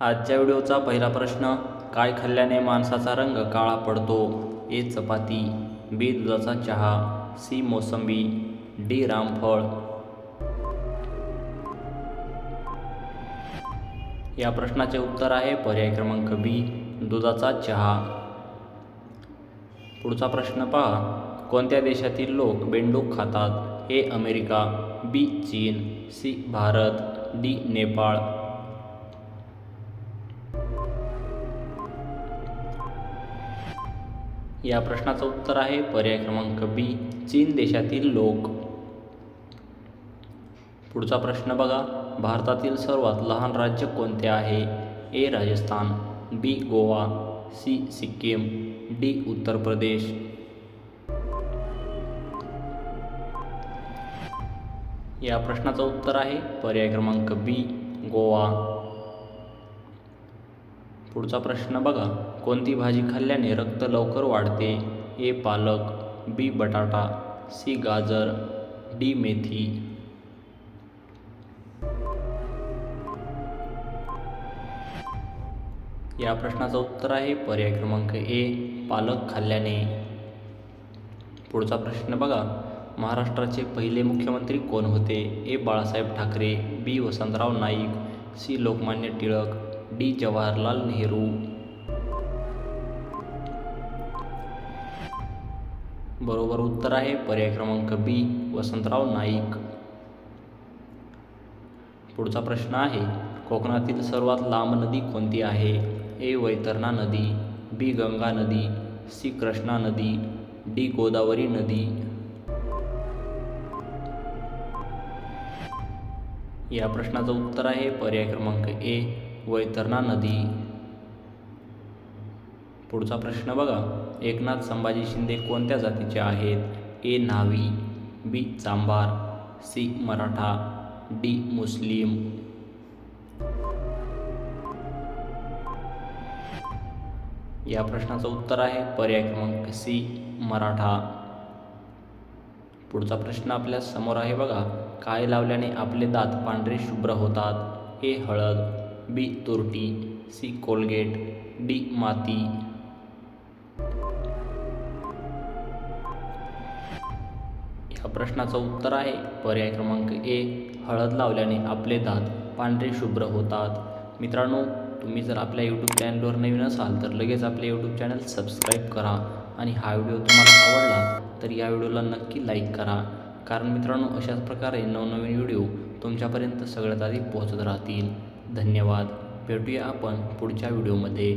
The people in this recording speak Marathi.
आजच्या व्हिडिओचा पहिला प्रश्न काय खाल्ल्याने माणसाचा रंग काळा पडतो? ए चपाती. बी दुधाचा चहा. सी मोसंबी. डी रामफळ. या प्रश्नाचे उत्तर आहे पर्याय क्रमांक बी दुधाचा चहा. पुढचा प्रश्न पहा कोणत्या देशातील लोक बेंडूक खातात? A America. बी चीन. सी भारत. डी नेपाळ. या प्रश्नाचं उत्तर आहे. पर्याय क्रमांक बी चीन देशातील लोक. पुढचा प्रश्न बघा. भारतातील सर्वात लहान राज्य कोणते आहे? A Rajasthan. B Goa. C Sikkim. D Uttar Pradesh. या प्रश्नाचं उत्तर आहे. पर्याय क्रमांक बी गोवा. पुढचा प्रश्न बघा. कोणती भाजी खाल्ल्याने रक्त लवकर वाढते? ए पालक बी बटाटा सी गाजर डी मेथी. या प्रश्नाचं उत्तर आहे पर्याय क्रमांक ए पालक खाल्ल्याने. पुढचा प्रश्न बघा. महाराष्ट्राचे पहिले मुख्यमंत्री कोण होते? A Balasaheb Thackeray B Vasantrao Naik C Lokmanya Tilak D Jawaharlal Nehru. बरोबर उत्तर आहे. पर्याय क्रमांक बी वसंतराव नाईक. पुढचा प्रश्न आहे कोकणातील सर्वात लांब नदी कोणती आहे? ए वैतरणा नदी बी गंगा नदी सी कृष्णा नदी डी गोदावरी नदी. या प्रश्नाचं उत्तर आहे पर्याय क्रमांक ए वैतरणा नदी. पुढचा प्रश्न बघा. एकनाथ संभाजी शिंदे कोणत्या जातीचे आहेत? ए न्हावी बी चांबार सी मराठा डी मुस्लिम. या प्रश्नाचं उत्तर आहे पर्याय क्रमांक सी मराठा. पुढचा प्रश्न आपल्यासमोर आहे बघा. काय लावल्याने आपले दात पांढरे शुभ्र होतात? ए हळद बी तुरटी सी कोलगेट डी माती. प्रश्नाचं उत्तर आहे. पर्याय क्रमांक ए हळद लावल्याने आपले दात पांढरे शुभ्र होतात. मित्रांनो तुम्ही जर आपल्या यूट्यूब चॅनलवर नवीन असाल तर लगेच आपले यूट्यूब चॅनल सबस्क्राईब करा. आणि हा व्हिडिओ तुम्हाला आवडला तर या व्हिडिओला नक्की लाईक करा. कारण मित्रांनो अशाच प्रकारे नवनवीन व्हिडिओ तुमच्यापर्यंत सगळ्यात आधी पोहोचत राहतील. धन्यवाद. भेटूया आपण पुढच्या व्हिडिओमध्ये.